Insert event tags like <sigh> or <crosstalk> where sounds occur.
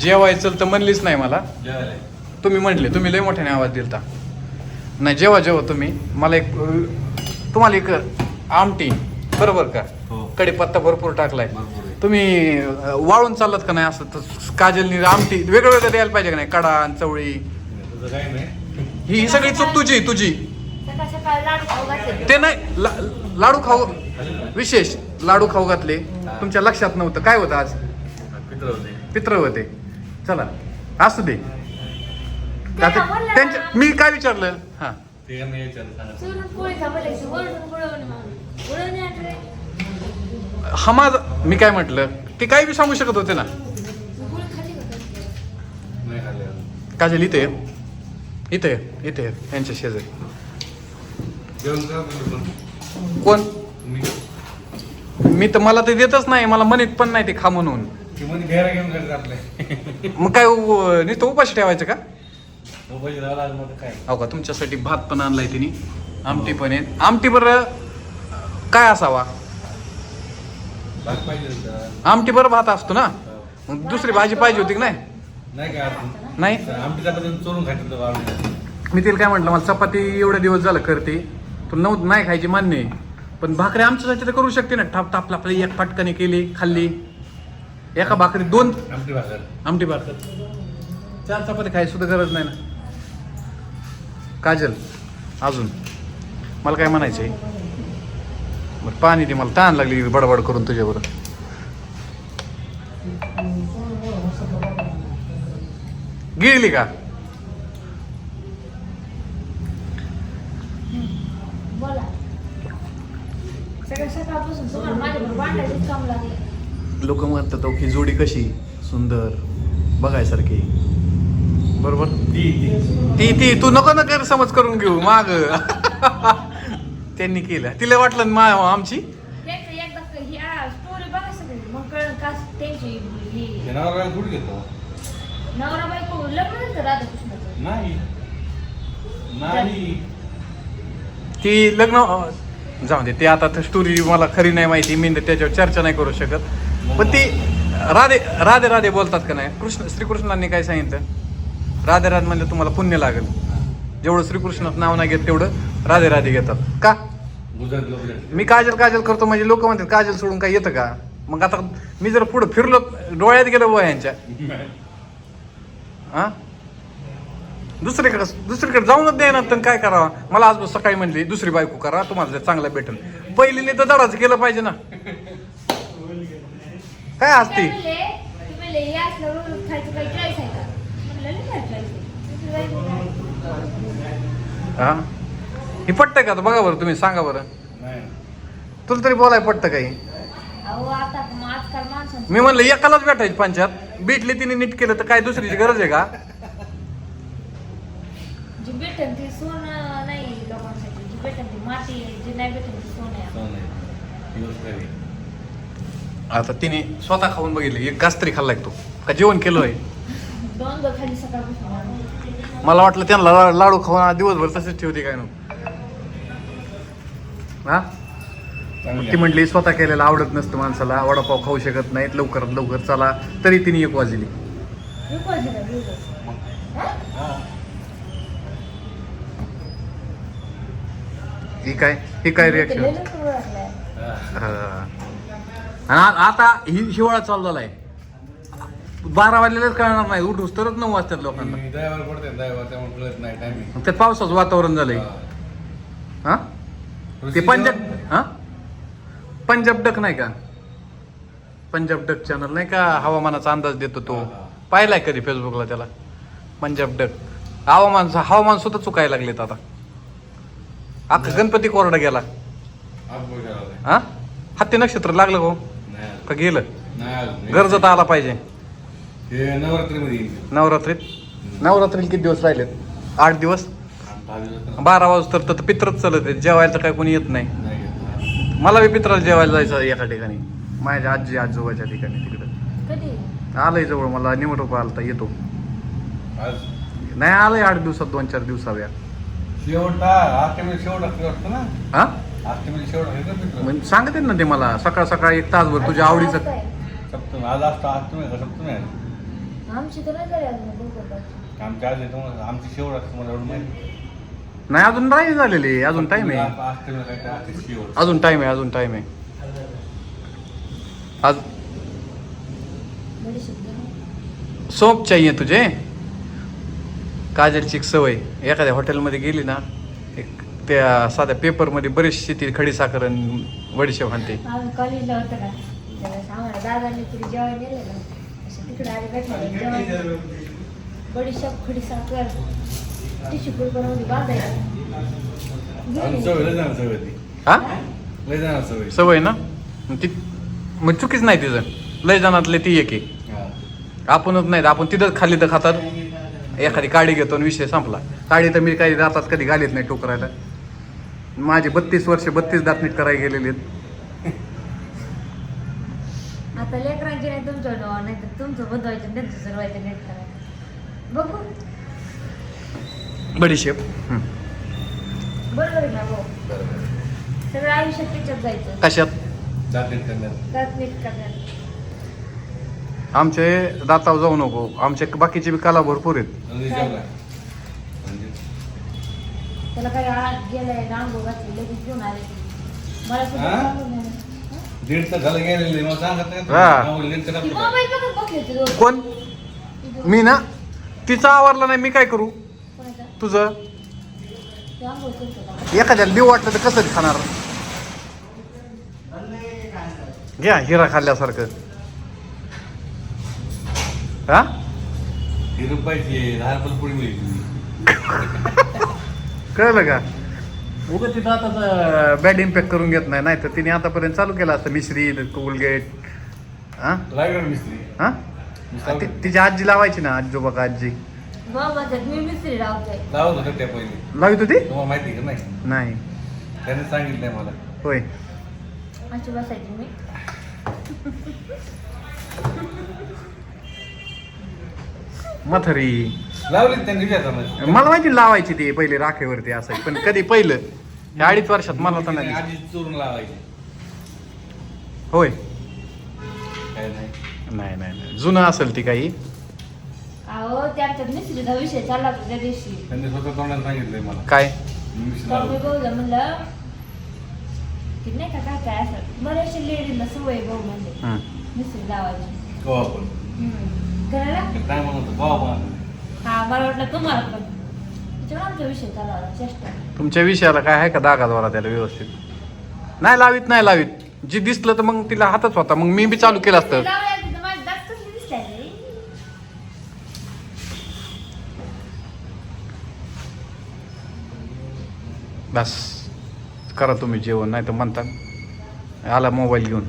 जेवायचं तर म्हणलीच नाही मला. तुम्ही म्हटले तुम्ही लय मोठ्याने आवाज दिलता. नाही जेव्हा जेव्हा तुम्ही. मला एक तुम्हाला एक आमटी बरोबर का? हो. कढीपत्ता भरपूर टाकलाय. भरपूर आहे. तुम्ही वाळून चालत का नाही असं? काजलनी आमटी वेगळं वेगळं द्यायला पाहिजे का नाही? कडा आणि चवळी ही ही सगळी चूक तुझी तुझी. ते नाही ला- लाडू खाऊ विशेष लाडू खाऊ घातले. तुमच्या लक्षात नव्हतं. काय होतं आज? पित्र होते. पित्र होते. चला. असू दे. आता ना. त्यांच्या मी काय विचारलं? हा. ते विचारलं सांगा. चुरून पोळी खा बोलायची रे. हा माझा मी काय म्हटलं? ते काही बी सांगू शकत होते ना. पोळी खाली का कधी? नाही खाल्ले अजून. काजल इथे ये. इथे ये, इथे ये, यांच्या शेजारी. जेवण करा तुम्ही पण. कोण? मी. तर मला ते देतच नाही. मला म्हणत पण नाही ते खा म्हणून. ती मध्ये घ्यायला घेऊन करत मग काय उ- नुसतं उपाशी ठेवायचं का? मोबाईल राहिला आज मग काय? हो का तुमच्यासाठी भात पण आणलाय तिने. आमटी पण आहे. आमटी बरं काय असावा? भात पाहिजे होता. आमटी बरं भात असतो ना? मग दुसरी भाजी पाहिजे होती की नाही? नाही काय अडचण नाही? आमटी चपाती चोरून खायचं तर आवडलं मी तिला काय म्हटलं मला चपाती एवढे दिवस झालं करते तुला नव्हतं नाही खायची मान्य आहे. पण भाकरी आमच्यासाठी तर करू शकते ना. ठाप टापला आपली एक फटकाने केली खाल्ली. एका भाकरी दोन? आमटी भाकर. आमटी भाकर. चार चपाती खायची सुद्धा गरज नाही ना. काजल अजून? मला काय म्हणायचंय? बरं पाणी दे मला ताण लागली बडबड करून तुझ्याबरोबर गिळली का? सकाळ सकाळपासून तुम्हाला माझ्याबरोबर काम लागले. लोक म्हणतात "अहो, ही जोडी कशी? सुंदर. बघायसारखी. बरोबर? ती ती. ती ती. नको ना गैरसमज करून घेऊ माग. त्यांनी केलं. तिला वाटलं ना मा आमची? क- का ती लग्न जाऊ दे ते आता स्टोरी मला खरी नाही माहिती. मी त्याच्यावर चर्चा नाही करू शकत. पण ती राधे राधे राधे बोलतात का नाही? कृष्ण श्रीकृष्णांनी काय सांगितलं? राधे राधे म्हणजे तुम्हाला पुण्य लागेल. जेवढं श्रीकृष्णाचं नाव नाही घेत तेवढं राधे राधे घेतात. का? मी काजल काजल करतो म्हणजे लोक म्हणतात काजल सोडून काय येतं का? मग आता मी जर पुढे फिरलो डोळ्यात गेलो बुवा यांच्या. हा दुसरीकडे दुसरीकडे जाऊनच द्या ना काय करावं? मला आज सकाळी म्हणली दुसरी बायको करा तुम्हाला जर चांगला भेटेल पहिलीने तर दडाच केलं पाहिजे ना. काय असते? हे पटतं का? बघा बरं तुम्ही सांगा बरं. नाही. तुला तरी बोलाय पटतं काही अहो, आता मग आजकाल माणसांचं. मी म्हणलं एकालाच भेटायची पंचायत. भेटली तिने नीट केलं तर काय दुसरीची गरज आहे का? नाही आता तिने स्वतः खाऊन बघितले एक घास तरी खाल्लाय तो. का जेवण सकाळपासून आलो. मला वाटलं त्यांना ला- लाडू खाऊन दिवसभर तसेच ठेवते काय नो हा? ती म्हटली स्वतः केलेलं आवडत नसतं माणसाला वडापाव खाऊ शकत नाहीत लवकरात लवकर चला. तरी तिने एक वाजली? हा? ही काय ही काय रिॲक्शन. आणि आता ही हिवाळा चालू झालाय बारा वाजलेलेच कळणार नाही. उठूस तरच नऊ वाजतात लोकांना. दयावर पडते दयावर त्यामुळे कळत नाही टायमिंग मग ते पावसाचं वातावरण झालंय. हा. ते पंजाब हा? पंजाब डक नाही का? पंजाब डक चॅनल नाही का? हवामानाचा अंदाज देतो तो. पाहिलाय कधी फेसबुकला त्याला? पंजाब डक हवामान हवामान सुद्धा चुकायला लागलेत आता. अख्खा गणपती कोरडा गेला. हा? हत्ती नक्षत्र लागलं हो. का गेलं. नाही आलं. गरजत आला पाहिजे. हे येईल. नवरात्रीत? नवरात्रीला किती दिवस राहिलेत? आठ दिवस? आठ दहा दिवस तर बारा वाजता तर पित्रच चालत जेवायला तर काय कोणी येत नाही. मला बी पित्राला जेवायला जायचं एका ठिकाणी. माझ्या आजी आजोबाच्या ठिकाणी तिकडं. कधी? आलंय जवळ. मला निवडणूक आलता येतो. आज? नाही आलंय आठ दिवसात दोन चार दिवसाव्या. शेवटा अष्टमीला शेवट असते ना? हा? मग सांगते ना ते मला. सकाळ सकाळ एक तासभर तुझ्या आवडीचं? सप्तमी आज असतं अष्टमी आहे का सप्तमी आहे. आमची तर नाही अजून भूकंपाची आमच्या आज येतो आमची शेवट असते मला एवढं माहिती नाही. अजून नाही झालेली. अजून टाइम आहे. अजून टाइम आहे अजून टाइम आहे. आज सोप चाहिए तुझे. काजलची एक सवय. एखाद्या हॉटेलमध्ये गेली ना त्या साध्या पेपरमध्ये बरीचशी ती खडी साखर आणि बडीशेप म्हणते आम्ही कॉलेजला होतं का? त्यावेळेस आम्हाला दादाने तरी जेवण दिलं ना असं तिकडे आले भेटले जेवण बडीशेप खडी साखर टिश्यू पेपरमध्ये बांधायचं. आम्ही सवय लय जाणार सवय ती हा? लय जाणार सवय. सवय ना? मग ती मग चुकीच नाही तिचं. लय जणातले ती एक आहे. हा. आपणच नाही आपण तिथंच खाल्ली तर खातात. एखादी काडी घेतो आणि विषय संपला. काडी तर मी काही दातात कधी घालीत नाही टोकरायला. माझे बत्तीस वर्ष बत्तीस दात नीट करायला गेलेले आहेत. आता लेकरांची नाही तुमचं डोळा नाही तर तुमचं बदवायचं त्यांचं सरवायचं नेट करायचं. बघू. बडीशेप. बरोबर आहे ना भाऊ? सगळं आयुष्यात त्याच्यात जायचं. कशात? जाते करण्यात. त्यात नीट करण्यात. आमचे दाताव जाऊ नको. आमचे बाकीचे बी कला भरपूर आहेत. आणि त्याला काही आत गेलंय नांगो घातली लगेच घेऊन आले ते. मला सुद्धा हा? सांगून नाही ना. हं? दीड तर झालं गेलेले मला सांगत नाही हा. का? दीड तर ती घातलं. मोबाईल बघत बसली होती दोघं. कोण ती. मी ना तिचा आवरला नाही मी काय करू कोणाचा? तुझं ते आंघोळ करतो का? एखाद्याला देऊ वाटलं तर कसं खाणार घ्या हिरा खाल्ल्यासारखं हा ही रुपयाची दहा रुपये पुढे मिळली <laughs> कळलं का? उगं तिथं आता बॅड इम्पॅक्ट करून घेत नाही. नाही तर तिने आतापर्यंत चालू केलं असतं मिश्री कोलगेट हा? मिस्त्री हा? ति- तिची आजी लावायची ना आजोबा का आजी? मी मिस्त्री लावत. होतं त्या पहिले. लावित होती? तुम्हाला माहिती आहे का? नाही. नाही. त्याने सांगितलंय मला. होय. अशी बसायची मी. <laughs> मथरी लावली त्यांनी विचारता मला माहिती लावायची ती पहिले राखेवरती असायची पण कधी पहिलं? ह्या अडीच वर्षात मला तर नाही दिसलं. आधी चोरून लावायची. होय. काय नाही. नाही नाही नाही. जुनं असेल ती काही. अहो त्याच्यात मिस्त्रीचा विषय चालला होता त्या दिवशी. त्यांनी स्वतः तोंडात सांगितलंय मला. काय? मी मिस्त्री तर मी लावली. भाऊला म्हणलं की नाही का काय काय असं. बऱ्याचशा लेडीजला सवय आहे भाऊ म्हणजे. हं. मिस्त्री लावायची. कवा पण हम्म. करायला? काय म्हणत होतं कवा पण हा मला वाटलं तुम्हाला पण. त्याच्यावर आमचा विषय चालला होता चेष्टा तुमच्या विषयाला काय आहे का दागाद्वारा त्याला व्यवस्थित? नाही लावित नाही लावित. जी दिसलं तर मग तिला हातच होता. मग मी बी चालू केलं असतं. लावल्या तिथं माझे दात कसले दिसताय रे? बस. करा तुम्ही जेवण नाही तर म्हणता आला मोबाईल घेऊन.